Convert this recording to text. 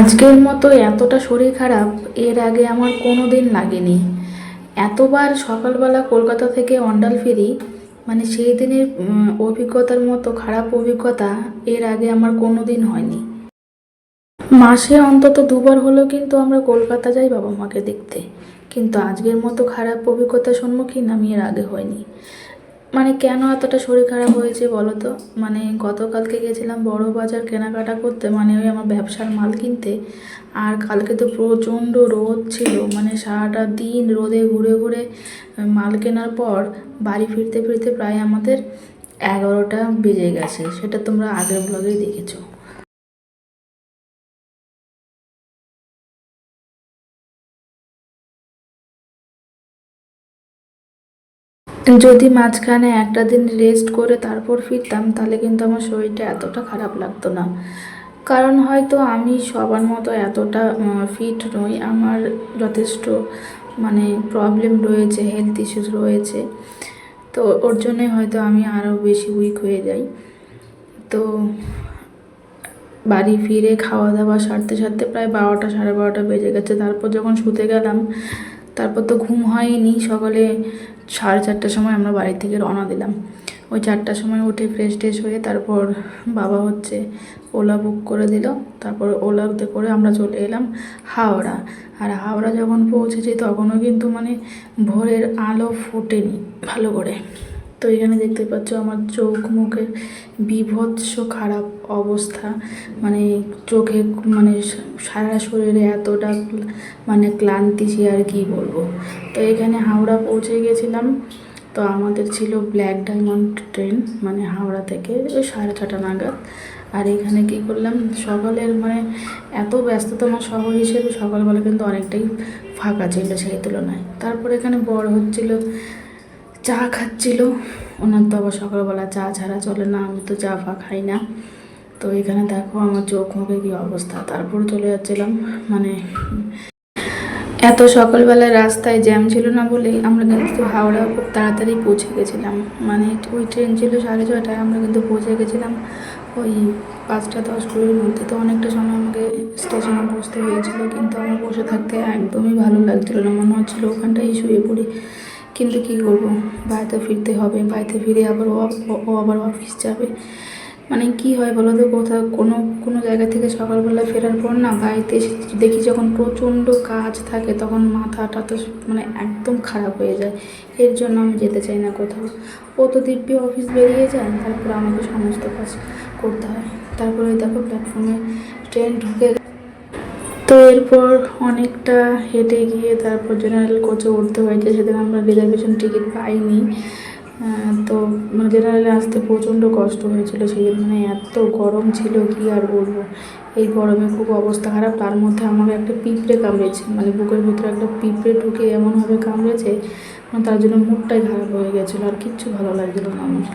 আজকের মতো এতটা শরীর খারাপ, এর আগে আমার কোনো দিন লাগেনি। এতবার সকালবেলা কলকাতা থেকে অন্ডাল ফিরি মানে সেই দিনের অভিজ্ঞতার মতো খারাপ অভিজ্ঞতা, এর আগে আমার কোনো দিন হয়নি। মাসে অন্তত দুবার হলেও কিন্তু আমরা কলকাতা যাই বাবা মাকে দেখতে। কিন্তু আজকের মতো খারাপ অভিজ্ঞতার সম্মুখীন আমি এর আগে হয়নি মানে কেন এতটা শরীর খারাপ হয়েছে বলো তো? মানে গতকালকে গেছিলাম বড় বাজার কেনাকাটা করতে মানে ওই আমার ব্যবসার মাল কিনতে, আর কালকে তো প্রচণ্ড রোদ ছিল মানে সারাটা দিন রোদে ঘুরে ঘুরে মাল কেনার পর বাড়ি ফিরতে ফিরতে প্রায় আমাদের এগারোটা বেজে গেছে। সেটা তোমরা আগের ব্লগেই দেখেছ। যদি মাঝখানে একটা দিন রেস্ট করে তারপর ফিরতাম, তাহলে কিন্তু আমার শরীরটা এতটা খারাপ লাগতো না। কারণ হয়তো আমি সবার মতো এতটা ফিট নই। আমার যথেষ্ট মানে প্রবলেম রয়েছে হেলথ ইস্যুস রয়েছে। তো ওর জন্যে হয়তো আমি আরও বেশি উইক হয়ে যাই। তো বাড়ি ফিরে খাওয়া দাওয়া সারতে সারতে প্রায় বারোটা, সাড়ে বারোটা বেজে গেছে। তারপর যখন শুতে গেলাম তারপর তো ঘুম হয়নি, সকালে সাড়ে চারটার সময় আমরা বাড়ি থেকে রওনা দিলাম। ওই চারটার সময় উঠে ফ্রেশ ট্রেশ হয়ে তারপর বাবা হচ্ছে ওলা বুক করে দিল। তারপর ওলাতে করে আমরা চলে এলাম হাওড়া। আর হাওড়া যখন পৌঁছেছি তখনও কিন্তু মানে ভোরের আলো ফোটেনি ভালো করে। তো এখানে দেখতে পাচ্ছ আমার চোখ মুখের বিভৎস খারাপ অবস্থা। মানে চোখে মানে সারা শরীরে এতটা মানে ক্লান্তি সে আর কি বলব। তো এখানে হাওড়া পৌঁছে গেছিলাম। তো আমাদের ছিল ব্ল্যাক ডায়মন্ড ট্রেন মানে হাওড়া থেকে ওই সাড়ে ছটা নাগাদ। আর এখানে কী করলাম? সকালের মানে এত ব্যস্ততম শহর হিসেবে সকালবেলা কিন্তু অনেকটাই ফাঁকা ছিল সেই তুলনায়। তারপর এখানে বড় হচ্ছিল চা খাচ্ছিল। ওনার তো আবার সকালবেলা চা ছাড়া চলে না, আমি তো চা ফা খাই না। তো এখানে দেখো আমার চোখ মুখে কী অবস্থা। তারপর চলে যাচ্ছিলাম। মানে এত সকালবেলায় রাস্তায় জ্যাম ছিল না বলেই আমরা কিন্তু হাওড়া খুব তাড়াতাড়ি পৌঁছে গেছিলাম। মানে ওই ট্রেন ছিল সাড়ে ছটায় আমরা কিন্তু পৌঁছে গেছিলাম। ওই পাঁচটা, দশ কুড়ির মধ্যে তো অনেকটা সময় আমাকে স্টেশনে বসতে হয়েছিল, কিন্তু আমার বসে থাকতে একদমই ভালো লাগছিল না। মনে হচ্ছিল ওখানটাই শুয়ে পড়ি। কিন্তু কী করব? বাড়িতে ফিরতে হবে, বাড়িতে ফিরে আবার ও আবার অফিস যাবে। মানে কি হয় বলো তো কোথাও, কোনো কোনো জায়গা থেকে সকালবেলা ফেরার পর না বাড়িতে এসে দেখি যখন প্রচণ্ড কাজ থাকে তখন মাথাটা তো মানে একদম খারাপ হয়ে যায়। এর জন্য আমি যেতে চাই না কোথাও। ও তো দিব্যি অফিস বেরিয়ে যায়, তারপর আমাকে সমস্ত কাজ করতে হয়। তারপরে দেখো প্ল্যাটফর্মে ট্রেন ঢুকে তো এরপর অনেকটা হেঁটে গিয়ে তারপর জেনারেল কোচে উঠতে হয়েছে। সেদিন আমরা রিজার্ভেশন টিকিট পাইনি। তো মানে জেনারেলে আসতে প্রচণ্ড কষ্ট হয়েছিল। সেদিন মানে এত গরম ছিল, কি আর বলব? এই গরমে খুব অবস্থা খারাপ। তার মধ্যে আমাকে একটা পিঁপড়ে কামড়েছে। মানে বুকের ভিতরে একটা পিঁপড়ে ঢুকে এমনভাবে কামড়েছে মানে তার জন্য মুডটাই খারাপ হয়ে গেছিল। আর কিচ্ছু ভালো লাগছিল না আমার।